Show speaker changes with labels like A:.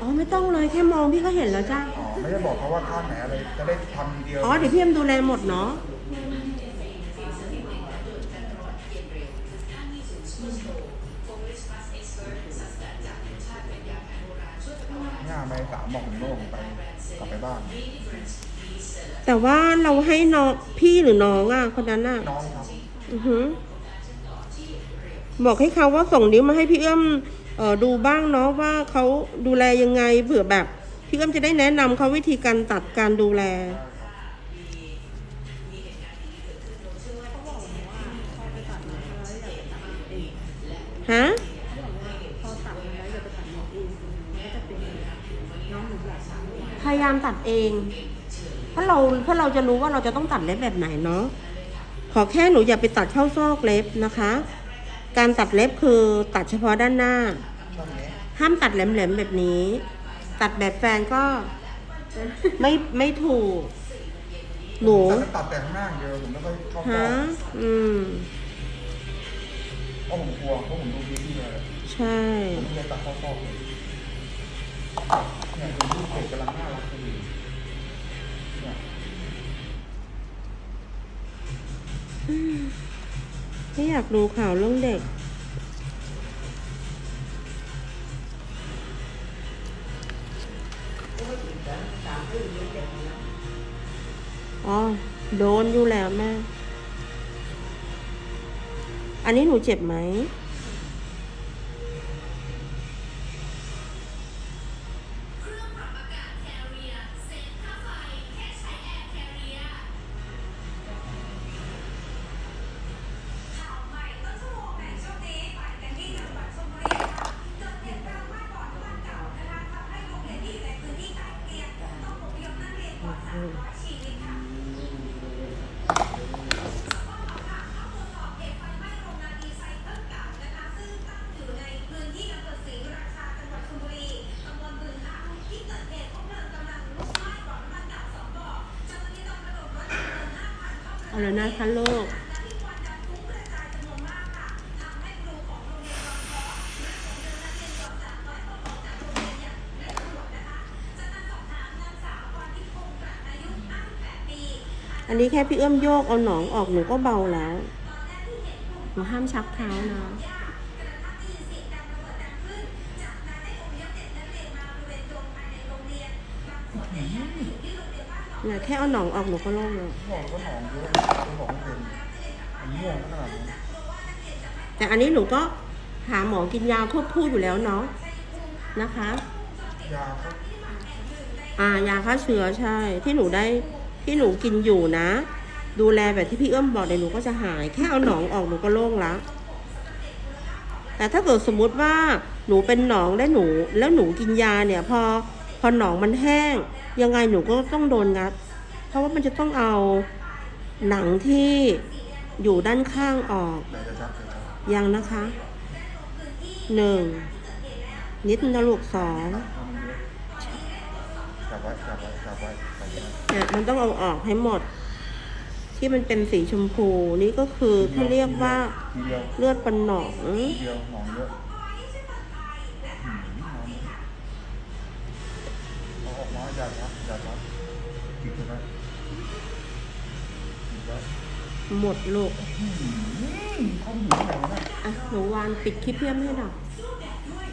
A: อ๋
B: อไม่ต้องเลยแค่มองพี่ก็เห็นแล้วจ้า
A: อ๋อไม่ได้บอกเขาว่าข้างไหนอะไรจะได้ทำเดียว
B: อ๋อเดี๋ยวพี่เอ็มดูแลหมดเนาะ
A: ง่าไปสามบอกหนึ่งโลกไปกลับไปบ้าน
B: แต่ว่าเราให้น้องพี่หรือน้องอะคนนั้นอะ
A: น้องครับ
B: อือหือ บอกให้เขาว่าส่งนิ้วมาให้พี่เอื้อมออดูบ้างเนาะว่าเขาดูแลยังไงเผื่อแบบ พี่เอื้อมจะได้แนะนำเขาวิธีการตัดการดูแลฮะพยายามตัดเอง เพราะเราเพราะเราจะรู้ว่าเราจะต้องตัดเล็บแบบไหนเนาะขอแค่หนูอย่าไปตัดเข้าซอกเล็บนะคะ การตัดเล็บคือตัดเฉพาะด้านหน้า
A: ช่วงนี้
B: ห้ามตัดแหลมๆแบบนี้ ตัดแบบแฟนก็ ไม่ไม่ถูก หนู
A: แต่ถ้าตัดแต่ข้างหน้าอย่างเดียวผมไม่ค่อยเข้า
B: ฮะ
A: ข้อ
B: อืม
A: เพราะผมกลัวเพราะผมดูดีที่เลย
B: ใช่
A: ผมเลยตัดเข้าข้อเลยเนี่ยดูที่เด็กกำลังน่ารักดีเนี่
B: ไม่อยากดูข่าวเรื่องเด็ก อ๋อ โดนอยู่แล้วแม่ อันนี้หนูเจ็บไหม
C: คงกระอายุ58ปี
B: อันนี้แค่พี่เอื้อมโยกเอาหนองออกหนูก็เบาแล้วหนูห้ามชักเท้านะ
C: กระทั่งได้ยินเสียงดังระเบิดดังขึ้นจากนั้นได้อพยพเด็กนักเรียนมาบริเวณโดมภายในโรงเรียนบางส่วนเนี่ยย้ายไปอยู่ที่โรงเรียนบ้านหนอง
B: เนี่ยแค่เอาหนองออกหนูก็โล่งแล้ว
A: บอกก็หนองเยอะผมบอกไม่เป็นมันม่วงขนาดนั้น
B: แต่อันนี้หนูก็หาหมอกินยาควบคู่อยู่แล้วเนาะนะคะ
A: ยาเขา
B: อ่ายาฆ่าเชื้อใช่ ที่หนูได้ที่หนูกินอยู่นะ ดูแลแบบที่พี่เอื้อมบอกเดี๋ยวหนูก็จะหาย แค่เอาหนองออกหนูก็โล่งละแต่ถ้าเกิดสมมุติว่าหนูเป็นหนองได้หนู แล้วหนูกินยาเนี่ย พอพอหนองมันแห้ง ยังไงหนูก็ต้องโดนงัด เพราะว่ามันจะต้องเอาหนังที่อยู่ด้านข้างออก
A: ยั
B: งนะคะหนึ่งนิดนะลูกสอง
A: เอามันเยอะจับไว้จับไว้จับไว้จับไว้
B: เนี่ยมันต้องเอาออกให้หมด ที่มันเป็นสีชมพูนี่ก็คือเขาเรียกว่า
A: เลื
B: อดปนหนอง
A: หมกินไว้
B: หมดลูก
A: อืมเขาอยู่ที่ไหนวะเนี่ย
B: อะหนูวานปิดคลิปเพี้ยมให้หน่อย